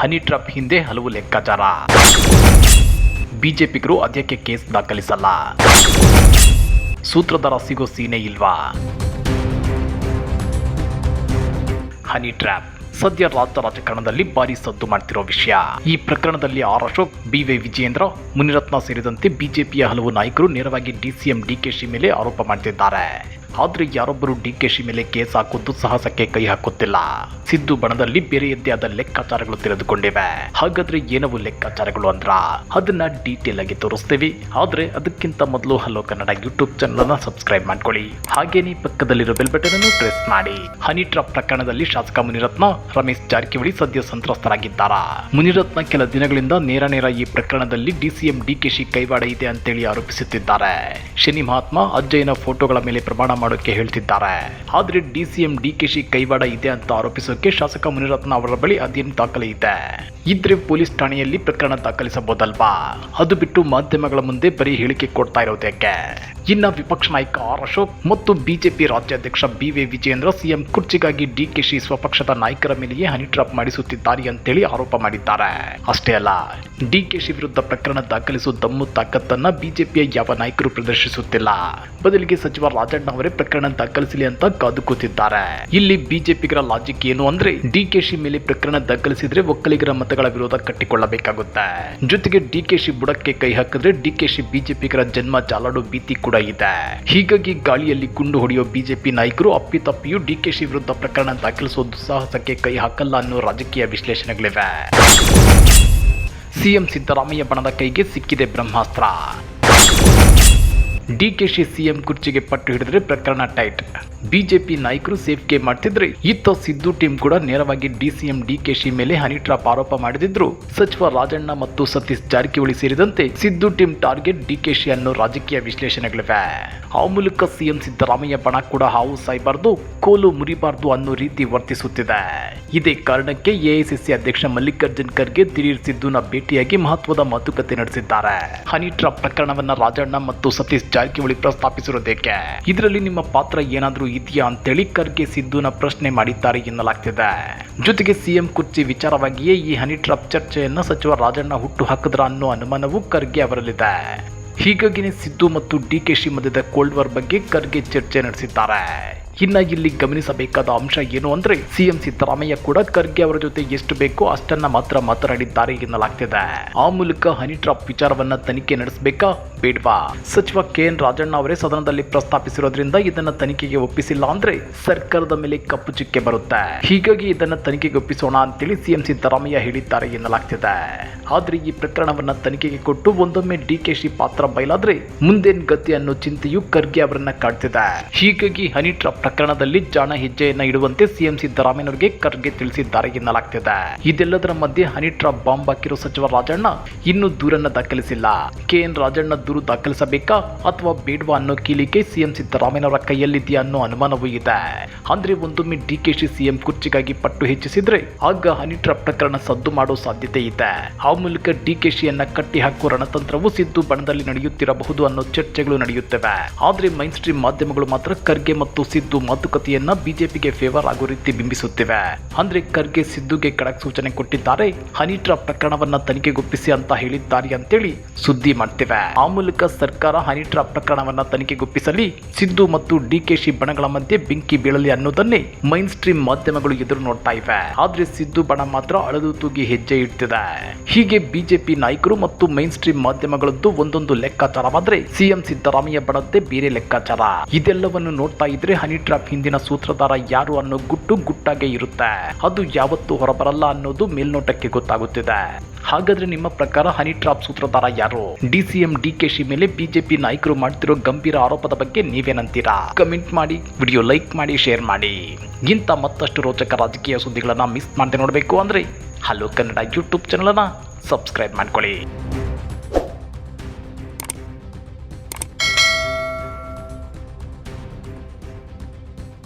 Honey trap ಹಿಂದೆ ಹಲವು ಲೆಕ್ಕಾಚಾರ. ಬಿಜೆಪಿಗರು ಅದಕ್ಕೆ ಕೇಸ್ ದಾಖಲಿಸಲ್ಲ. ಸೂತ್ರಧಾರ ಸಿಗೋ ಸೀನೆ ಇಲ್ವಾ? ಹನಿ ಟ್ರ್ಯಾಪ್ ಸದ್ಯ ರಾಜ್ಯ ರಾಜಕಾರಣದಲ್ಲಿ ಭಾರಿ ಸದ್ದು ಮಾಡ್ತಿರೋ ವಿಷಯ. ಈ ಪ್ರಕರಣದಲ್ಲಿ R Ashok, B Y Vijayendra, Munirathna ಸೇರಿದಂತೆ ಬಿಜೆಪಿಯ ಹಲವು ನಾಯಕರು ನೇರವಾಗಿ ಡಿಸಿಎಂ ಡಿಕೆಶಿ ಮೇಲೆ ಆರೋಪ ಮಾಡ್ತಿದ್ದಾರೆ. ಆದ್ರೆ ಯಾರೊಬ್ಬರು ಡಿಕೆಶಿ ಮೇಲೆ ಕೇಸ್ ಹಾಕೋದು ಸಾಹಸಕ್ಕೆ ಕೈ ಹಾಕುತ್ತಿಲ್ಲ. ಸಿದ್ದು ಬಣದಲ್ಲಿ ಬೇರೆಯದ್ದೇ ಆದ ಲೆಕ್ಕಾಚಾರಗಳು ತೆರೆದುಕೊಂಡಿವೆ. ಹಾಗಾದ್ರೆ ಏನವು ಲೆಕ್ಕಾಚಾರಗಳು ಅಂದ್ರ? ಅದನ್ನ ಡೀಟೇಲ್ ಆಗಿ ತೋರಿಸ್ತೀವಿ. ಆದ್ರೆ ಅದಕ್ಕಿಂತ ಮೊದಲು ಹಲೋ ಕನ್ನಡ ಯೂಟ್ಯೂಬ್ ಚಾನಲ್ ಅನ್ನ ಸಬ್ಸ್ಕ್ರೈಬ್ ಮಾಡ್ಕೊಳ್ಳಿ. ಹಾಗೇನೇ ಪಕ್ಕದಲ್ಲಿರೋ ಬೆಲ್ ಬಟನ್ ಅನ್ನು ಪ್ರೆಸ್ ಮಾಡಿ. ಹನಿ ಟ್ರಾಪ್ ಪ್ರಕರಣದಲ್ಲಿ ಶಾಸಕ ಮುನಿರತ್ನ, ರಮೇಶ್ ಜಾರಕಿಹೊಳಿ ಸದ್ಯ ಸಂತ್ರಸ್ತರಾಗಿದ್ದಾರಾ? ಮುನಿರತ್ನ ಕೆಲ ದಿನಗಳಿಂದ ನೇರ ನೇರ ಈ ಪ್ರಕರಣದಲ್ಲಿ ಡಿಸಿಎಂ ಡಿಕೆಶಿ ಕೈವಾಡ ಇದೆ ಅಂತೇಳಿ ಆರೋಪಿಸುತ್ತಿದ್ದಾರೆ. ಶನಿ ಮಹಾತ್ಮ, ಅಜ್ಜಯ್ಯನ ಫೋಟೋಗಳ ಮೇಲೆ ಪ್ರಮಾಣ ಮಾಡೋಕೆ ಹೇಳ್ತಿದ್ದಾರೆ. ಆದ್ರೆ ಡಿಸಿಎಂ ಡಿಕೆಶಿ ಕೈವಾಡ ಇದೆ ಅಂತ ಆರೋಪಿಸೋಕೆ ಶಾಸಕ ಮುನಿರತ್ನ ಅವರ ಬಳಿ ಅದೇನು ದಾಖಲೆ ಇದೆ? ಇದ್ರೆ ಪೊಲೀಸ್ ಠಾಣೆಯಲ್ಲಿ ಪ್ರಕರಣ ದಾಖಲಿಸಬಹುದಲ್ವಾ? ಅದು ಬಿಟ್ಟು ಮಾಧ್ಯಮಗಳ ಮುಂದೆ ಬರೀ ಹೇಳಿಕೆ ಕೊಡ್ತಾ ಇರೋದಕ್ಕೆ ಇನ್ನ ವಿಪಕ್ಷ ನಾಯಕ ಆರ್ ಅಶೋಕ್ ಮತ್ತು ಬಿಜೆಪಿ ರಾಜ್ಯಾಧ್ಯಕ್ಷ ಬಿ ವಿ ವಿಜಯೇಂದ್ರ ಸಿಎಂ ಕುರ್ಚಿಗಾಗಿ ಡಿಕೆಶಿ ಸ್ವಪಕ್ಷದ ನಾಯಕರ ಮೇಲೆಯೇ ಹನಿ ಟ್ರಾಪ್ ಮಾಡಿಸುತ್ತಿದ್ದಾರೆ ಅಂತೇಳಿ ಆರೋಪ ಮಾಡಿದ್ದಾರೆ. ಅಷ್ಟೇ ಅಲ್ಲ ಡಿಕೆಶಿ ವಿರುದ್ಧ ಪ್ರಕರಣ ದಾಖಲಿಸುವ ದಮ್ಮು ತಾಕತ್ತನ್ನ ಬಿಜೆಪಿಯ ಯಾವ ನಾಯಕರು ಪ್ರದರ್ಶಿಸುತ್ತಿಲ್ಲ. ಬದಲಿಗೆ ಸಚಿವ ರಾಜಣ್ಣ ಅವರೇ ಪ್ರಕರಣ ದಾಖಲಿಸಲಿ ಅಂತ ಕಾದು ಕೂತಿದ್ದಾರೆ. ಇಲ್ಲಿ ಬಿಜೆಪಿಗರ ಲಾಜಿಕ್ ಏನು ಅಂದ್ರೆ ಡಿಕೆಶಿ ಮೇಲೆ ಪ್ರಕರಣ ದಾಖಲಿಸಿದ್ರೆ ಒಕ್ಕಲಿಗರ ಮತಗಳ ವಿರೋಧ ಕಟ್ಟಿಕೊಳ್ಳಬೇಕಾಗುತ್ತೆ. ಜೊತೆಗೆ ಡಿಕೆಶಿ ಬುಡಕ್ಕೆ ಕೈ ಹಾಕಿದ್ರೆ ಡಿಕೆಶಿ ಬಿಜೆಪಿಗರ ಜನ್ಮ ಜಾಲಾಡು ಭೀತಿ ಕೂಡ ಇದೆ ಹೀಗಾಗಿ ಗಾಳಿಯಲ್ಲಿ ಗುಂಡು ಹೊಡೆಯೋ ಬಿಜೆಪಿ ನಾಯಕರು ಅಪ್ಪಿತಪ್ಪಿಯೂ ಡಿಕೆಶಿ ವಿರುದ್ಧ ಪ್ರಕರಣ ದಾಖಲಿಸುವ ದುಸ್ಸಾಹಸಕ್ಕೆ ಕೈ ಹಾಕಲ್ಲ ಅನ್ನೋ ರಾಜಕೀಯ ವಿಶ್ಲೇಷಣೆಗಳಿವೆ. ಸಿಎಂ ಸಿದ್ದರಾಮಯ್ಯ ಬಣದ ಕೈಗೆ ಸಿಕ್ಕಿದೆ ಬ್ರಹ್ಮಾಸ್ತ್ರ. ಡಿಕೆಶಿ ಸಿಎಂ ಕುರ್ಚಿಗೆ ಪಟ್ಟು ಹಿಡಿದ್ರೆ ಪ್ರಕರಣ ಟೈಟ್. ಬಿಜೆಪಿ ನಾಯಕರು ಸೇಫ್ಗೆ ಮಾಡ್ತಿದ್ರೆ ಇತ್ತ ಸಿದ್ದು ಟೀಮ್ ಕೂಡ ನೇರವಾಗಿ ಡಿಸಿಎಂ ಡಿಕೆಶಿ ಮೇಲೆ ಹನಿ ಟ್ರಾಪ್ ಆರೋಪ ಮಾಡಿದ್ರು ಸಚಿವ ರಾಜಣ್ಣ ಮತ್ತು ಸತೀಶ್ ಜಾರಕಿಹೊಳಿ ಸೇರಿದಂತೆ ಸಿದ್ದು ಟೀಮ್ ಟಾರ್ಗೆಟ್ ಡಿಕೆಶಿ ಅನ್ನೋ ರಾಜಕೀಯ ವಿಶ್ಲೇಷಣೆಗಳಿವೆ. ಆ ಮೂಲಕ ಸಿಎಂ ಸಿದ್ದರಾಮಯ್ಯ ಬಣ ಕೂಡ ಹಾವು ಸಾಯಬಾರ್ದು, ಕೋಲು ಮುರಿಬಾರ್ದು ಅನ್ನೋ ರೀತಿ ವರ್ತಿಸುತ್ತಿದೆ. ಇದೇ ಕಾರಣಕ್ಕೆ ಎಐಸಿಸಿ ಅಧ್ಯಕ್ಷ ಮಲ್ಲಿಕಾರ್ಜುನ್ ಖರ್ಗೆ ದಿಢೀರ್ ಸಿದ್ದುನ ಭೇಟಿಯಾಗಿ ಮಹತ್ವದ ಮಾತುಕತೆ ನಡೆಸಿದ್ದಾರೆ. ಹನಿ ಟ್ರಾಪ್ ಪ್ರಕರಣವನ್ನ ರಾಜಣ್ಣ ಮತ್ತು ಸತೀಶ್ ಜಾರಕಿಹೊಳಿ ಪ್ರಸ್ತಾಪಿಸಿರೋದಕ್ಕೆ. ಇದರಲ್ಲಿ ನಿಮ್ಮ ಪಾತ್ರ ಏನಾದರೂ ಇದೆಯಾ ಅಂತೇಳಿ ಖರ್ಗೆ ಸಿದ್ದುನ ಪ್ರಶ್ನೆ ಮಾಡಿದ್ದಾರೆ ಎನ್ನಲಾಗ್ತಿದೆ. ಜೊತೆಗೆ ಸಿಎಂ ಕುರ್ಚಿ ವಿಚಾರವಾಗಿಯೇ ಈ ಹನಿ ಟ್ರಾಪ್ ಚರ್ಚೆಯನ್ನ ಸಚಿವ ರಾಜಣ್ಣ ಹುಟ್ಟು ಹಾಕಿದ್ರ ಅನ್ನೋ ಅನುಮಾನವೂ ಖರ್ಗೆ ಅವರಲ್ಲಿದೆ. ಹೀಗಾಗಿನೇ ಸಿದ್ದು ಮತ್ತು ಡಿ ಕೆ ಶಿ ಮಧ್ಯದ ಕೋಲ್ಡ್ ವಾರ್ ಬಗ್ಗೆ ಖರ್ಗೆ ಚರ್ಚೆ ನಡೆಸಿದ್ದಾರೆ. ಇನ್ನ ಇಲ್ಲಿ ಗಮನಿಸಬೇಕಾದ ಅಂಶ ಏನು ಅಂದ್ರೆ ಸಿಎಂ ಸಿದ್ದರಾಮಯ್ಯ ಕೂಡ ಖರ್ಗೆ ಅವರ ಜೊತೆ ಎಷ್ಟು ಬೇಕೋ ಅಷ್ಟನ್ನ ಮಾತ್ರ ಮಾತನಾಡಿದ್ದಾರೆ ಎನ್ನಲಾಗ್ತಿದೆ. ಆ ಮೂಲಕ ಹನಿ ಟ್ರಾಪ್ ವಿಚಾರವನ್ನ ತನಿಖೆ ನಡೆಸಬೇಕಾ? ಬೇಡ್ವಾ ಸಚಿವ ಕೆ ಎನ್ ರಾಜಣ್ಣ ಅವರೇ ಸದನದಲ್ಲಿ ಪ್ರಸ್ತಾಪಿಸಿರೋದ್ರಿಂದ ಇದನ್ನ ತನಿಖೆಗೆ ಒಪ್ಪಿಸಿಲ್ಲ ಅಂದ್ರೆ ಸರ್ಕಾರದ ಮೇಲೆ ಕಪ್ಪು ಚುಕ್ಕೆ ಬರುತ್ತೆ. ಹೀಗಾಗಿ ಇದನ್ನ ತನಿಖೆಗೆ ಒಪ್ಪಿಸೋಣ ಅಂತೇಳಿ ಸಿಎಂ ಸಿದ್ದರಾಮಯ್ಯ ಹೇಳಿದ್ದಾರೆ ಎನ್ನಲಾಗ್ತಿದೆ. ಆದ್ರೆ ಈ ಪ್ರಕರಣವನ್ನ ತನಿಖೆಗೆ ಕೊಟ್ಟು ಒಂದೊಮ್ಮೆ ಡಿ ಕೆ ಶಿ ಪಾತ್ರ ಬಯಲಾದ್ರೆ ಮುಂದೇನ್ ಗತಿ ಅನ್ನೋ ಚಿಂತೆಯು ಖರ್ಗೆ ಅವರನ್ನ ಕಾಡ್ತಿದೆ. ಹೀಗಾಗಿ ಹನಿ ಟ್ರಾಪ್ ಪ್ರಕರಣದಲ್ಲಿ ಜಾಣ ಹೆಜ್ಜೆಯನ್ನ ಇಡುವಂತೆ ಸಿಎಂ ಸಿದ್ದರಾಮಯ್ಯನವರಿಗೆ ಖರ್ಗೆ ತಿಳಿಸಿದ್ದಾರೆ ಎನ್ನಲಾಗ್ತಿದೆ. ಇದೆಲ್ಲದರ ಮಧ್ಯೆ ಹನಿ ಟ್ರಾಪ್ ಬಾಂಬ್ ಹಾಕಿರೋ ಸಚಿವ ರಾಜಣ್ಣ ಇನ್ನೂ ದೂರನ್ನ ದಾಖಲಿಸಿಲ್ಲ. ಕೆ ಎನ್ ರಾಜಣ್ಣ ದೂರು ದಾಖಲಿಸಬೇಕಾ ಅಥವಾ ಬೇಡವಾ ಅನ್ನೋ ಕೀಲಿಕೆ ಸಿಎಂ ಸಿದ್ದರಾಮಯ್ಯನವರ ಕೈಯಲ್ಲಿದೆಯಾ ಅನ್ನೋ ಅನುಮಾನವೂ ಇದೆ. ಅಂದ್ರೆ ಒಂದೊಮ್ಮೆ ಡಿಕೆಶಿ ಸಿಎಂ ಕುರ್ಚಿಗಾಗಿ ಪಟ್ಟು ಹೆಚ್ಚಿಸಿದ್ರೆ ಆಗ ಹನಿ ಟ್ರಾಪ್ ಪ್ರಕರಣ ಸದ್ದು ಮಾಡೋ ಸಾಧ್ಯತೆ ಇದೆ. ಆ ಮೂಲಕ ಡಿಕೆಶಿಯನ್ನ ಕಟ್ಟಿ ಹಾಕುವ ರಣತಂತ್ರವು ಸಿದ್ದು ಬಣದಲ್ಲಿ ನಡೆಯುತ್ತಿರಬಹುದು ಅನ್ನೋ ಚರ್ಚೆಗಳು ನಡೆಯುತ್ತವೆ. ಆದ್ರೆ ಮೈನ್ ಸ್ಟ್ರೀಮ್ ಮಾಧ್ಯಮಗಳು ಮಾತ್ರ ಖರ್ಗೆ ಮತ್ತು ಸಿದ್ದು ಮಾತುಕತೆಯನ್ನ ಬಿಜೆಪಿಗೆ ಫೇವರ್ ಆಗೋ ರೀತಿ ಬಿಂಬಿಸುತ್ತಿವೆ. ಅಂದ್ರೆ ಖರ್ಗೆ ಸಿದ್ದುಗೆ ಕಡಕ್ ಸೂಚನೆ ಕೊಟ್ಟಿದ್ದಾರೆ ಹನಿ ಟ್ರಾಪ್ ಪ್ರಕರಣವನ್ನ ತನಿಖೆಗೊಪ್ಪಿಸಿ ಅಂತ ಹೇಳಿದ್ದಾರೆ ಅಂತೇಳಿ ಸುದ್ದಿ ಮಾಡ್ತಿವೆ. ಆ ಮೂಲಕ ಸರ್ಕಾರ ಹನಿ ಟ್ರಾಪ್ ಪ್ರಕರಣವನ್ನ ತನಿಖೆಗೊಪ್ಪಿಸಲಿ ಸಿದ್ದು ಮತ್ತು ಡಿಕೆಶಿ ಬಣಗಳ ಮಧ್ಯೆ ಬೆಂಕಿ ಬೀಳಲಿ ಅನ್ನೋದನ್ನೇ ಮೈನ್ ಸ್ಟ್ರೀಮ್ ಮಾಧ್ಯಮಗಳು ಎದುರು ನೋಡ್ತಾ ಇವೆ. ಆದ್ರೆ ಸಿದ್ದು ಬಣ ಮಾತ್ರ ಅಳದು ತೂಗಿ ಹೆಜ್ಜೆ ಇಡ್ತಿದೆ. ಹೀಗೆ ಬಿಜೆಪಿ ನಾಯಕರು ಮತ್ತು ಮೈನ್ ಸ್ಟ್ರೀಮ್ ಮಾಧ್ಯಮಗಳದ್ದು ಒಂದೊಂದು ಲೆಕ್ಕಾಚಾರವಾದ್ರೆ ಸಿಎಂ ಸಿದ್ದರಾಮಯ್ಯ ಬಣದ್ದೇ ಬೇರೆ ಲೆಕ್ಕಾಚಾರ. ಇದೆಲ್ಲವನ್ನು ನೋಡ್ತಾ ಇದ್ರೆ ಹನಿ ಟ್ರಾಪ್ ಹಿಂದಿನ ಸೂತ್ರಧಾರ ಯಾರು ಅನ್ನೋ ಗುಟ್ಟು ಗುಟ್ಟಾಗೆ ಇರುತ್ತೆ. ಅದು ಯಾವತ್ತೂ ಹೊರಬರಲ್ಲ ಅನ್ನೋದು ಮೇಲ್ನೋಟಕ್ಕೆ ಗೊತ್ತಾಗುತ್ತಿದೆ. ಹಾಗಾದ್ರೆ ನಿಮ್ಮ ಪ್ರಕಾರ ಹನಿ ಟ್ರಾಪ್ ಸೂತ್ರಧಾರ ಯಾರು? ಡಿಸಿಎಂ ಡಿಕೆಶಿ ಮೇಲೆ ಬಿಜೆಪಿ ನಾಯಕರು ಮಾಡ್ತಿರೋ ಗಂಭೀರ ಆರೋಪದ ಬಗ್ಗೆ ನೀವೇನಂತೀರಾ? ಕಮೆಂಟ್ ಮಾಡಿ ವಿಡಿಯೋ ಲೈಕ್ ಮಾಡಿ ಶೇರ್ ಮಾಡಿ. ಇಂಥ ಮತ್ತಷ್ಟು ರೋಚಕ ರಾಜಕೀಯ ಸುದ್ದಿಗಳನ್ನು ಮಿಸ್ ಮಾಡದೆ ನೋಡಬೇಕು ಅಂದರೆ ಹಲೋ ಕನ್ನಡ ಯೂಟ್ಯೂಬ್ ಚಾನಲನ್ನು ಸಬ್ಸ್ಕ್ರೈಬ್ ಮಾಡ್ಕೊಳ್ಳಿ.